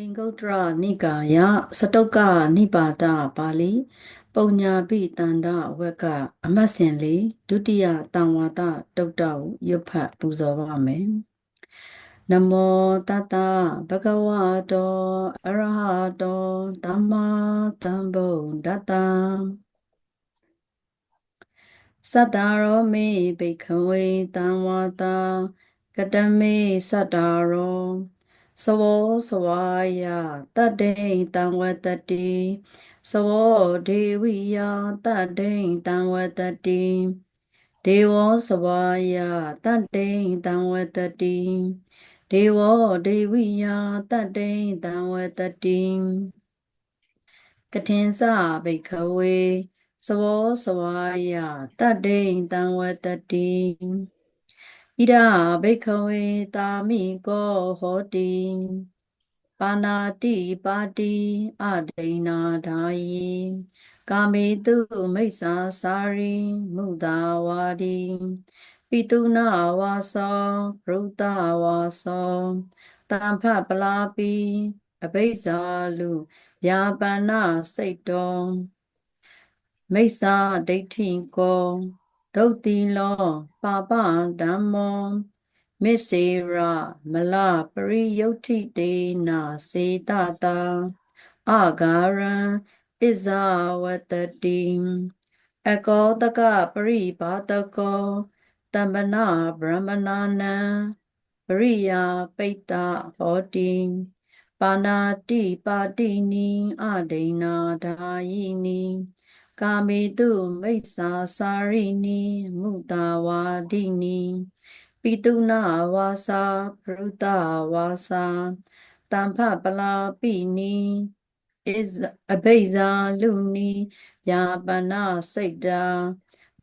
အင်္ဂုတ္တရနိကာယစတုကနိပါဒပါဠိပုံညာပိတန္တဝက်ကအမတ်စင်လေးဒုတိယတံဝါဒတုတ်တောရွတ်ဖတ်ပူဇော်ပါမယ်နမောတတဘဂဝတောအရဟတောသမ္မာသမ္ဗုဒ္ဓတံသတ္တရောမေဘိခဝေတံဝါတာကတမေသတ္တရော သဝစဝါယတတ္တိတံဝတတိသဝဒေဝိယတတ္တိတံဝတတိဒေဝစဝါယတတ္တိတံဝတတိဒေဝဒေဝိယတတ္တိတံဝတတိကထင်္စဘိခဝေသဝစဝါယတတ္တိတံဝတတိ ဣဒဘိခဝေတာမိကောဟောတိပါဏာတိပါတိအဒိနာဓာယိကာမေတုမိစ္ဆာစာရိမုဒာဝါဒီပိတုနာဝါသောဘုဒ္ဓဝါသောတံဖပလာပိအဘိဇာလူယာပဏစိတ်တော်မိစ္ဆာဒိဋ္ဌိကော ဒုတ်တိလောပါပဓမ္မောမစ္စေရမလပရိယုတ်တိတေနာစေတတာအာဂါရံဣဇဝတတိအကောတကပရိပါတကောတမ္ပနာဗြဟ္မနာနံပရိယာပိတ္တဟောတိပါဏာတိပါတိနိအဒိနာဓာယိနိ ကာမေတုမိစ္ဆာစာရိနိမုတာဝါဒိနိပိတုနာဝါစာပရုတဝါစာတံဖပလာပိနိဣဇအဘိဇာလူနိယာပနာစိတ်တာ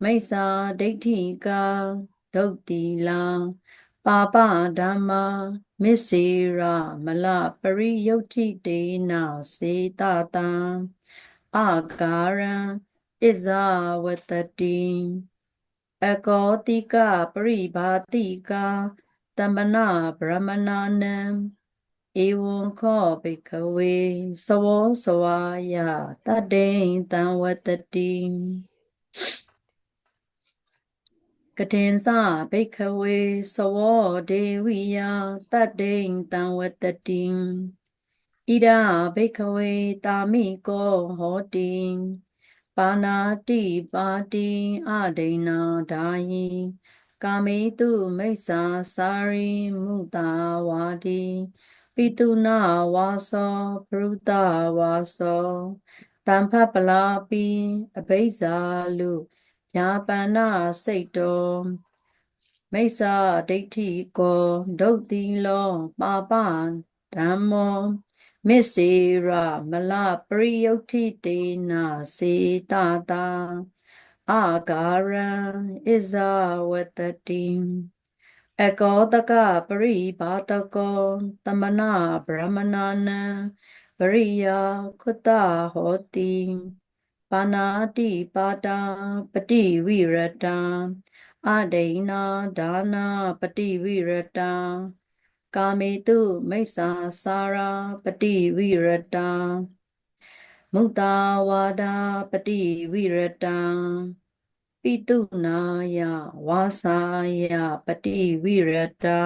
မိစ္ဆာဒိဋ္ဌိကာဒုတ်တိလာပါပဓမ္မာမစ္စေရမလပရိယုတ်တိတေနာစေတတံအာကာရံ ဣဇဝတတိအကောတိကပရိဘာတိကာတမ္ပနာဗြဟ္မနာနံဧဝံခောဘိကဝေသဝောသဝါယတတေတံဝတတိကတေသဘိကဝေသဝောဒေဝိယတတေတံဝတတိဣဒဘိကဝေတာမိကောဟောတိ ပါဏာတိပါတိအဒိနာဓာယိကာမေတုမိစ္ဆာစာရိမုတာဝါဒီပိတုနာဝါသောပရုတဝါသောတံဖပလာပိအဘိဇာလူညာပန္နစိတ်တော်မိစ္ဆာဒိဋ္ဌိကောဒုတ်တိလောပါပဓမ္မော မစ္စေရမလပရိယုတ်တိတေနာစေတတာအာဂါရံဣဇဝတတိအကောတကပရိဘာတကောတမနာဗြဟ္မနာနံပရိယာကုတဟောတိပါဏာတိပါတာပတိဝိရတံအဒိနာဒါနာပတိဝိရတံ ကာမေတုမိစ္ဆာစာရာပတိဝိရတံမုတ္တဝါဒပတိဝိရတံပိတုနာယဝါစာယပတိဝိရတံ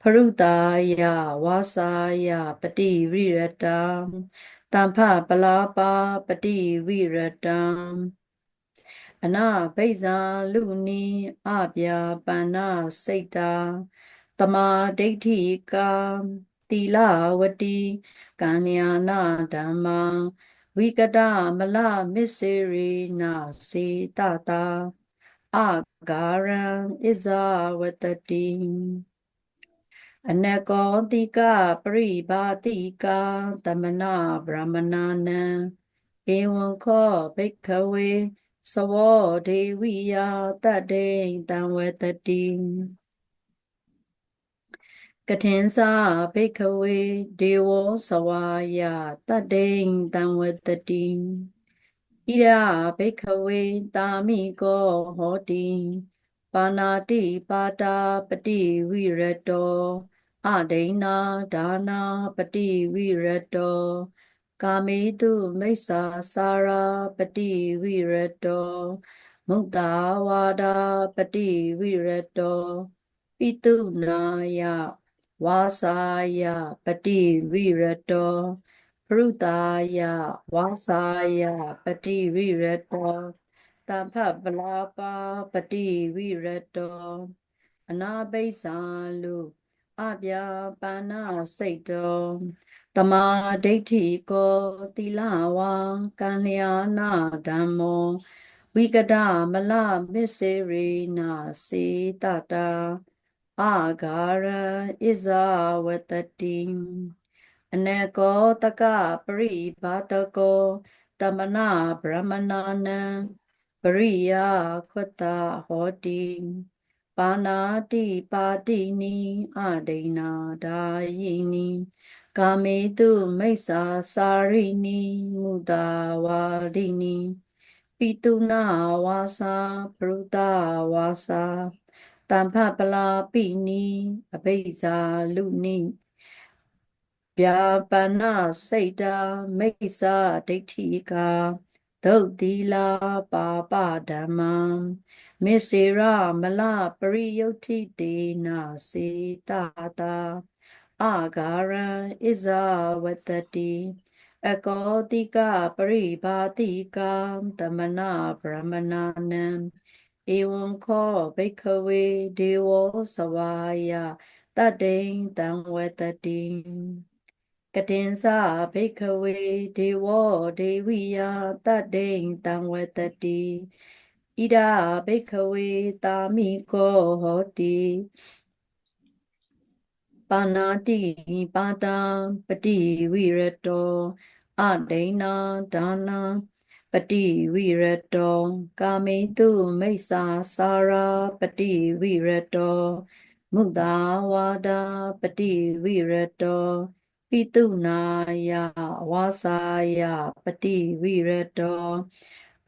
ဖရုတာယဝါစာယပတိဝိရတံတမ္ဖပလာပါပတိဝိရတံအနာဘိဇာလူနီအပြာပန္နစိတ်တာ တမာဒိဋ္ဌိကာတိလဝတိကံညာနာဓမ္မာဝိကတမလမစ္စေရိနာစေတတာအာဂါရံဣဇဝတတိအနကောတိကပရိဘာတိကာတမနာဗြဟ္မနာနံဧဝံခောဘိက္ခဝေသဝောဒေဝိယတတ္တေတံဝတတိ ကထင်္စာဘိခဝေဒေဝောသဝါယတတ္တိတံဝတတိဣရာဘိခဝေတာမိကောဟောတိပါဏာတိပါတာပတိဝိရတောအဒိဏဒါနာပတိဝိရတောကာမေတုမိစ္ဆာစာရာပတိဝိရတောမုဒ္ဒဝါဒပတိဝိရတောပိတုနာယ ဝါစာယပတိဝိရတောပရုတာယဝါစာယပတိဝိရတောတမ္ဖပလာပါပတိဝိရတောအနာဘိဆာလုအပြာပါဏစိတ်တောတမာဒိဋ္ဌိကောသီလဝါကံလျာနာဓမ္မောဝိကဒမလမစ္စေရိနာစေတတာ အာဂါရဣဇဝတတိအနကောတကပရိဘာတကောတမနာဗြဟ္မနာနံပရိယခွတ္တဟောတိပါဏာတိပါတိနိအဒိဏဒါယိနိကာမေတုမိစ္ဆာစာရိနိမုဒဝါဒိနိပိတုနာဝါစာပရုတဝါစာ တမ္ဖပလာပိနိအဘိဇာလုနိဗျာပဏစိတ်တာမိစ္ဆာဒိဋ္ဌိကာဒုတ်တိလာပါပဓမ္မံမေစေရမလပရိယုတ်တိတေနာစေတတာအာဂါရံဣဇဝတတိအကောတိကပရိဘာတိကံတမနာဗြဟ္မနာနံ ဧဝံခောဘိခဝေဒေဝစဝါယတတိံတံဝတတိကတင်္စဘိခဝေဒေဝဒေဝိယတတိံတံဝတတိဣဒဘိခဝေတာမိကောဟောတိပါဏာတိပါတာပတိဝိရတောအဒိဏဒါနာ ပတိဝိရတောကာမေတုမိစ္ဆာစာရာပတိဝိရတောမုဒ္ဒဝါဒပတိဝိရတောပိတုနာယဝါစာယပတိဝိရတော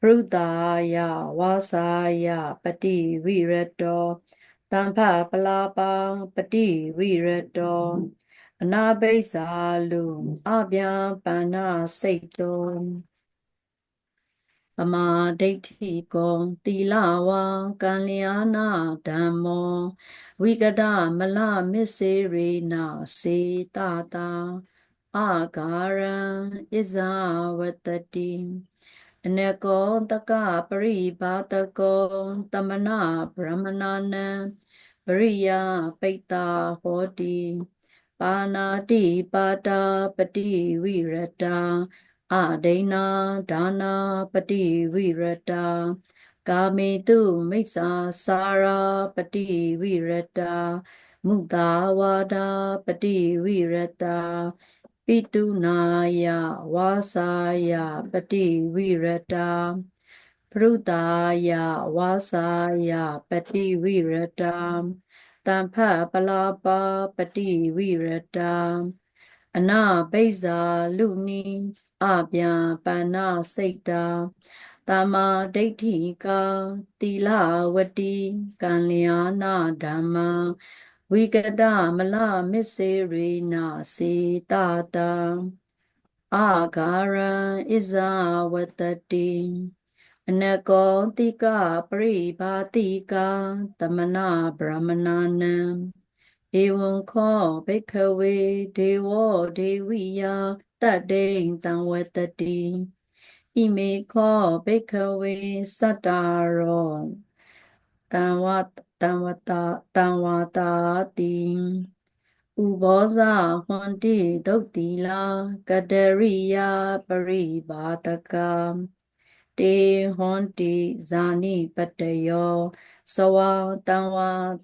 ပရုတာယဝါစာယပတိဝိရတောတမ္ဖပလာပါပတိဝိရတောအနာဘိဇာလုအဗျာပန္နစိတ်တော သမာဒိဋ္ဌိကောသီလဝါကံလျာနာဓမ္မောဝိကဒမလမစ္စေရိနာစေတတာအာဂါရံဣဇဝတတိအနကောတကပရိဘာတကောတမနာဗြဟ္မနာနံပရိယပိတ္တာဟောတိပါဏာတိပါတာပတိဝိရတာ အဒိဏဒါနာပတိဝိရတာကာမေတုမိစ္ဆာစာရာပတိဝိရတာမုသာဝါဒပတိဝိရတာပိတုနာယဝါစာယပတိဝိရတာပရုတာယဝါစာယပတိဝိရတာတံဖပလာပါပတိဝိရတာ အနာဘိဇာလူနီအဗျာပန္နစိတ်တာတမာဒိဋ္ဌိကာတိလဝတိကံလျာနာဓမ္မဝိကတမလမစ္စေရိနာစေတတာအာဂါရံဣဇဝတတိအနကောတိကပရိဘာတိကာတမနာဗြဟ္မနာနံ ဧဝံခောဘိခဝေဒေဝဒေဝိယတတေတံဝတတိဣမေခောဘိခဝေစတ္တာရောတံဝတံဝတာတံဝတာတိဥဘောဇဟွန်တိဒုတ်တိလာကတရိယပရိဘာတကတေဟွန်တိဇာနိပတယောသဝတံဝ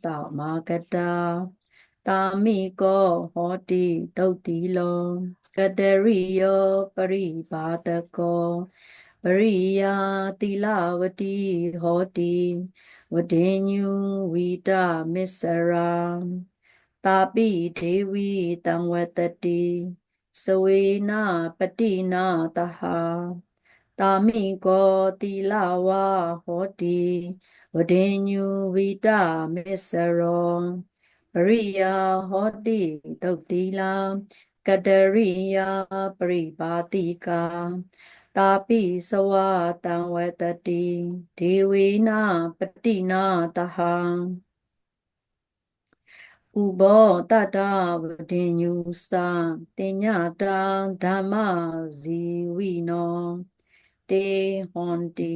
တာမာကတာ တာမိကောဟောတိဒုတ်တိလောကတရိယောပရိဘာတကောပရိယာတိလဝတိဟောတိဝဒေညုဝိတမစ္စရာတာပိဒေဝီတံဝတတိစဝေနာပတိနာတဟာတာမိကောတိလဝဟောတိဝဒေညုဝိတမစ္စရောပ ရိယာဟောတိတုတ်တိလာကတရိယာပရိပါတိကာတာပိစဝတံဝတတိဒေဝေနပတိနာတဟံဥဘောတတဝတိညုစာတင်ညတာဓမ္မဇီဝိနောတေဟွန်တိ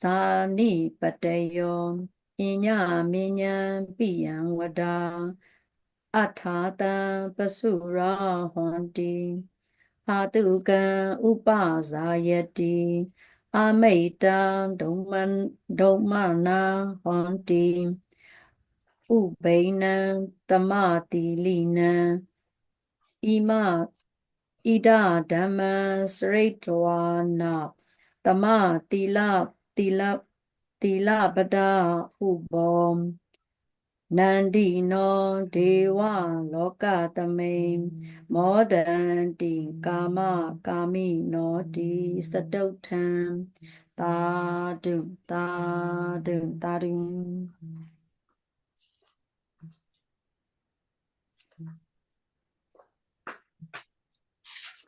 သာနိပတယော ပညာမဉ္ဇံပိယံဝဒာအထာတံပစုရာဟွန်တိအာတုကံဥပဇာယတိအမိတံဒုံမန်ဒုံမနာဟွန်တိဥဘိနံတမတိလိနံဣမဣဒဓမ္မံစရိတဝါနာတမတိလတိလ တိလပဒဥဘောနန္ဒီနောဒေဝလောကသမိန်မောဒန္တိကာမကာမိနောတိစတုထံသာဓုသာဓုသာဓု